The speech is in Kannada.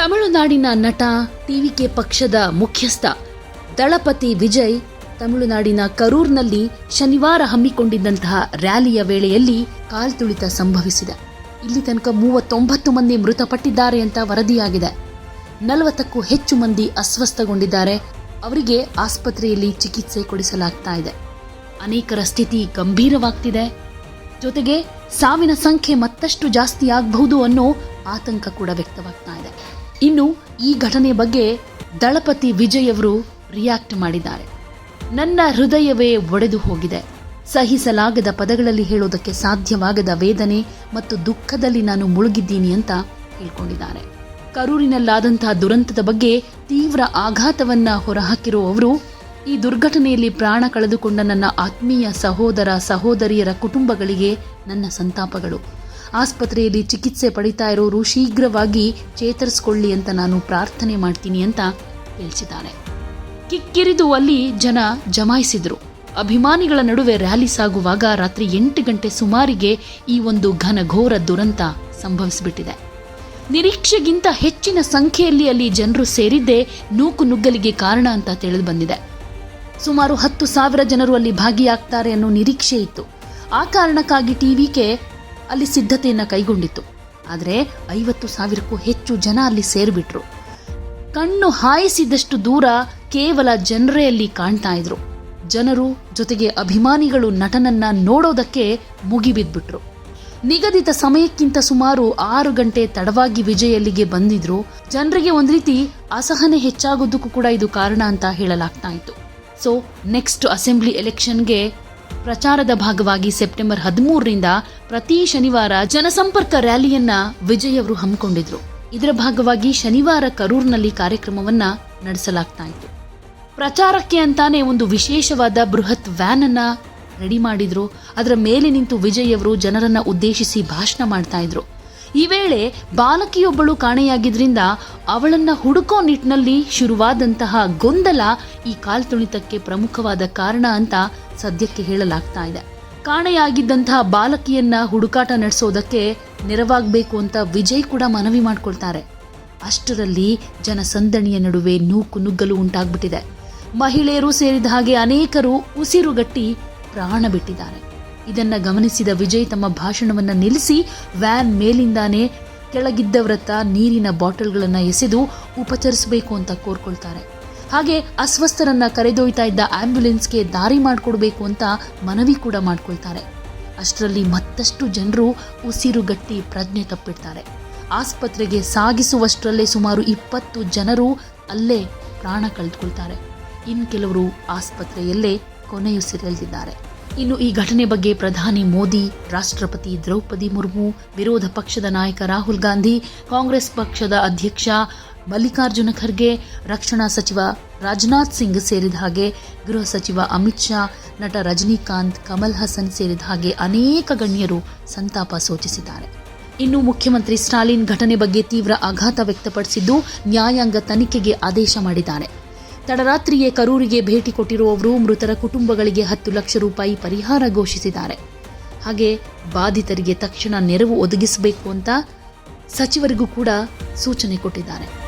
ತಮಿಳುನಾಡಿನ ನಟ ಟಿವಿಕೆ ಪಕ್ಷದ ಮುಖ್ಯಸ್ಥ ದಳಪತಿ ವಿಜಯ್ ತಮಿಳುನಾಡಿನ ಕರೂರ್ನಲ್ಲಿ ಶನಿವಾರ ಹಮ್ಮಿಕೊಂಡಿದ್ದಂತಹ ರ್ಯಾಲಿಯ ವೇಳೆಯಲ್ಲಿ ಕಾಲ್ತುಳಿತ ಸಂಭವಿಸಿದೆ. ಇಲ್ಲಿ ತನಕ ಮೂವತ್ತೊಂಬತ್ತು ಮಂದಿ ಮೃತಪಟ್ಟಿದ್ದಾರೆ ಅಂತ ವರದಿಯಾಗಿದೆ. ನಲವತ್ತಕ್ಕೂ ಹೆಚ್ಚು ಮಂದಿ ಅಸ್ವಸ್ಥಗೊಂಡಿದ್ದಾರೆ. ಅವರಿಗೆ ಆಸ್ಪತ್ರೆಯಲ್ಲಿ ಚಿಕಿತ್ಸೆ ಕೊಡಿಸಲಾಗ್ತಾ ಇದೆ. ಅನೇಕರ ಸ್ಥಿತಿ ಗಂಭೀರವಾಗ್ತಿದೆ. ಜೊತೆಗೆ ಸಾವಿನ ಸಂಖ್ಯೆ ಮತ್ತಷ್ಟು ಜಾಸ್ತಿ ಆಗಬಹುದು ಅನ್ನೋ ಆತಂಕ ಕೂಡ ವ್ಯಕ್ತವಾಗ್ತಾ ಇದೆ. ಇನ್ನು ಈ ಘಟನೆ ಬಗ್ಗೆ ದಳಪತಿ ವಿಜಯ್ ಅವರು ರಿಯಾಕ್ಟ್ ಮಾಡಿದ್ದಾರೆ. ನನ್ನ ಹೃದಯವೇ ಒಡೆದು ಹೋಗಿದೆ. ಸಹಿಸಲಾಗದ ಪದಗಳಲ್ಲಿ ಹೇಳೋದಕ್ಕೆ ಸಾಧ್ಯವಾಗದ ವೇದನೆ ಮತ್ತು ದುಃಖದಲ್ಲಿ ನಾನು ಮುಳುಗಿದ್ದೀನಿ ಅಂತ ಹೇಳ್ಕೊಂಡಿದ್ದಾರೆ. ಕರೂರಿನಲ್ಲಾದಂತಹ ದುರಂತದ ಬಗ್ಗೆ ತೀವ್ರ ಆಘಾತವನ್ನ ಹೊರಹಾಕಿರೋ ಅವರು ಈ ದುರ್ಘಟನೆಯಲ್ಲಿ ಪ್ರಾಣ ಕಳೆದುಕೊಂಡ ನನ್ನ ಆತ್ಮೀಯ ಸಹೋದರ ಸಹೋದರಿಯರ ಕುಟುಂಬಗಳಿಗೆ ನನ್ನ ಸಂತಾಪಗಳು. ಆಸ್ಪತ್ರೆಯಲ್ಲಿ ಚಿಕಿತ್ಸೆ ಪಡಿತಾ ಇರೋರು ಶೀಘ್ರವಾಗಿ ಚೇತರಿಸ್ಕೊಳ್ಳಿ ಅಂತ ನಾನು ಪ್ರಾರ್ಥನೆ ಮಾಡ್ತೀನಿ ಅಂತ ತಿಳಿಸಿದ್ದಾರೆ ಕಿಕ್ಕಿರಿದು ಅಲ್ಲಿ ಜನ ಜಮಾಯಿಸಿದ್ರು. ಅಭಿಮಾನಿಗಳ ನಡುವೆ ರ್ಯಾಲಿ ಸಾಗುವಾಗ ರಾತ್ರಿ ಎಂಟು ಗಂಟೆ ಸುಮಾರಿಗೆ ಈ ಒಂದು ಘನಘೋರ ದುರಂತ ಸಂಭವಿಸಿಬಿಟ್ಟಿದೆ. ನಿರೀಕ್ಷೆಗಿಂತ ಹೆಚ್ಚಿನ ಸಂಖ್ಯೆಯಲ್ಲಿ ಅಲ್ಲಿ ಜನರು ಸೇರಿದ್ದೇ ನೂಕು ನುಗ್ಗಲಿಗೆ ಕಾರಣ ಅಂತ ತಿಳಿದು ಬಂದಿದೆ ಸುಮಾರು ಹತ್ತು ಸಾವಿರ ಜನರು ಅಲ್ಲಿ ಭಾಗಿಯಾಗ್ತಾರೆ ಅನ್ನೋ ನಿರೀಕ್ಷೆ ಇತ್ತು. ಆ ಕಾರಣಕ್ಕಾಗಿ ಟಿವಿಕೆ ಅಲ್ಲಿ ಸಿದ್ಧತೆಯನ್ನು ಕೈಗೊಂಡಿತ್ತು. ಆದರೆ ಐವತ್ತು ಸಾವಿರಕ್ಕೂ ಹೆಚ್ಚು ಜನ ಅಲ್ಲಿ ಸೇರಿಬಿಟ್ರು. ಕಣ್ಣು ಹಾಯಿಸಿದಷ್ಟು ದೂರ ಕೇವಲ ಜನರೇ ಅಲ್ಲಿ ಕಾಣ್ತಾ ಇದ್ರು. ಜನರು ಜೊತೆಗೆ ಅಭಿಮಾನಿಗಳು ನಟನನ್ನ ನೋಡೋದಕ್ಕೆ ಮುಗಿಬಿದ್ಬಿಟ್ರು. ನಿಗದಿತ ಸಮಯಕ್ಕಿಂತ ಸುಮಾರು ಆರು ಗಂಟೆ ತಡವಾಗಿ ವಿಜಯ್ ಅಲ್ಲಿಗೆ ಬಂದಿದ್ರು. ಜನರಿಗೆ ಒಂದು ರೀತಿ ಅಸಹನೆ ಹೆಚ್ಚಾಗೋದಕ್ಕೂ ಕೂಡ ಇದು ಕಾರಣ ಅಂತ ಹೇಳಲಾಗ್ತಾ ಇತ್ತು. ಸೊ ನೆಕ್ಸ್ಟ್ ಅಸೆಂಬ್ಲಿ ಎಲೆಕ್ಷನ್ಗೆ ಪ್ರಚಾರದ ಭಾಗವಾಗಿ ಸೆಪ್ಟೆಂಬರ್ ಹದಿಮೂರರಿಂದ ಪ್ರತಿ ಶನಿವಾರ ಜನಸಂಪರ್ಕ ರ್ಯಾಲಿಯನ್ನ ವಿಜಯ್ ಅವರು ಹಮ್ಮಿಕೊಂಡಿದ್ರು. ಇದರ ಭಾಗವಾಗಿ ಶನಿವಾರ ಕರೂರ್ನಲ್ಲಿ ಕಾರ್ಯಕ್ರಮವನ್ನ ನಡೆಸಲಾಗ್ತಾ ಇತ್ತು. ಪ್ರಚಾರಕ್ಕೆ ಅಂತಾನೆ ಒಂದು ವಿಶೇಷವಾದ ಬೃಹತ್ ವ್ಯಾನ್ ಅನ್ನ ರೆಡಿ ಮಾಡಿದ್ರು. ಅದರ ಮೇಲೆ ನಿಂತು ವಿಜಯ್ ಅವರು ಜನರನ್ನ ಉದ್ದೇಶಿಸಿ ಭಾಷಣ ಮಾಡ್ತಾ ಇದ್ರು. ಈ ವೇಳೆ ಬಾಲಕಿಯೊಬ್ಬಳು ಕಾಣೆಯಾಗಿದ್ರಿಂದ ಅವಳನ್ನ ಹುಡುಕೋ ನಿಟ್ಟಿನಲ್ಲಿ ಶುರುವಾದಂತಹ ಗೊಂದಲ ಈ ಕಾಲ್ತುಳಿತಕ್ಕೆ ಪ್ರಮುಖವಾದ ಕಾರಣ ಅಂತ ಸದ್ಯಕ್ಕೆ ಹೇಳಲಾಗ್ತಾ ಇದೆ. ಕಾಣೆಯಾಗಿದ್ದಂತಹ ಬಾಲಕಿಯನ್ನ ಹುಡುಕಾಟ ನಡೆಸೋದಕ್ಕೆ ನೆರವಾಗಬೇಕು ಅಂತ ವಿಜಯ್ ಕೂಡ ಮನವಿ ಮಾಡ್ಕೊಳ್ತಾರೆ. ಅಷ್ಟರಲ್ಲಿ ಜನಸಂದಣಿಯ ನಡುವೆ ನೂಕು ನುಗ್ಗಲು ಉಂಟಾಗ್ಬಿಟ್ಟಿದೆ. ಮಹಿಳೆಯರು ಸೇರಿದ ಹಾಗೆ ಅನೇಕರು ಉಸಿರುಗಟ್ಟಿ ಪ್ರಾಣ ಬಿಟ್ಟಿದ್ದಾರೆ. ಇದನ್ನ ಗಮನಿಸಿದ ವಿಜಯ್ ತಮ್ಮ ಭಾಷಣವನ್ನ ನಿಲ್ಲಿಸಿ, ವ್ಯಾನ್ ಮೇಲಿಂದಾನೇ ವ್ರತ ನೀರಿನ ಬಾಟಲ್ಗಳನ್ನು ಎಸೆದು ಉಪಚರಿಸಬೇಕು ಅಂತ ಕೋರ್ಕೊಳ್ತಾರೆ. ಹಾಗೆ ಅಸ್ವಸ್ಥರನ್ನ ಕರೆದೊಯ್ತಾ ಇದ್ದ ಆಂಬ್ಯುಲೆನ್ಸ್ಗೆ ದಾರಿ ಮಾಡಿಕೊಡ್ಬೇಕು ಅಂತ ಮನವಿ ಕೂಡ ಮಾಡ್ಕೊಳ್ತಾರೆ. ಅಷ್ಟರಲ್ಲಿ ಮತ್ತಷ್ಟು ಜನರು ಉಸಿರುಗಟ್ಟಿ ಪ್ರಜ್ಞೆ ತಪ್ಪಿಡ್ತಾರೆ. ಆಸ್ಪತ್ರೆಗೆ ಸಾಗಿಸುವಷ್ಟರಲ್ಲೇ ಸುಮಾರು ಇಪ್ಪತ್ತು ಜನರು ಅಲ್ಲೇ ಪ್ರಾಣ ಕಳೆದುಕೊಳ್ತಾರೆ ಇನ್ನು ಕೆಲವರು ಆಸ್ಪತ್ರೆಯಲ್ಲೇ ಕೊನೆಯುಸಿರೆಳೆದಿದ್ದಾರೆ. ಇನ್ನು ಈ ಘಟನೆ ಬಗ್ಗೆ ಪ್ರಧಾನಿ ಮೋದಿ, ರಾಷ್ಟ್ರಪತಿ ದ್ರೌಪದಿ ಮುರ್ಮು, ವಿರೋಧ ಪಕ್ಷದ ನಾಯಕ ರಾಹುಲ್ ಗಾಂಧಿ, ಕಾಂಗ್ರೆಸ್ ಪಕ್ಷದ ಅಧ್ಯಕ್ಷ ಮಲ್ಲಿಕಾರ್ಜುನ ಖರ್ಗೆ, ರಕ್ಷಣಾ ಸಚಿವ ರಾಜನಾಥ್ ಸಿಂಗ್ ಸೇರಿದ ಹಾಗೆ ಗೃಹ ಸಚಿವ ಅಮಿತ್ ಶಾ, ನಟ ರಜನಿಕಾಂತ್, ಕಮಲ್ ಹಸನ್ ಸೇರಿದ ಹಾಗೆ ಅನೇಕ ಗಣ್ಯರು ಸಂತಾಪ ಸೂಚಿಸಿದ್ದಾರೆ. ಇನ್ನು ಮುಖ್ಯಮಂತ್ರಿ ಸ್ಟಾಲಿನ್ ಘಟನೆ ಬಗ್ಗೆ ತೀವ್ರ ಆಘಾತ ವ್ಯಕ್ತಪಡಿಸಿದ್ದು ನ್ಯಾಯಾಂಗ ತನಿಖೆಗೆ ಆದೇಶ ಮಾಡಿದ್ದಾರೆ. ತಡರಾತ್ರಿಯೇ ಕರೂರಿಗೆ ಭೇಟಿ ಕೊಟ್ಟಿರುವವರು ಮೃತರ ಕುಟುಂಬಗಳಿಗೆ ಹತ್ತು ಲಕ್ಷ ರೂಪಾಯಿ ಪರಿಹಾರ ಘೋಷಿಸಿದ್ದಾರೆ. ಹಾಗೆ ಬಾಧಿತರಿಗೆ ತಕ್ಷಣ ನೆರವು ಒದಗಿಸಬೇಕು ಅಂತ ಸಚಿವರಿಗೂ ಕೂಡ ಸೂಚನೆ ಕೊಟ್ಟಿದ್ದಾರೆ.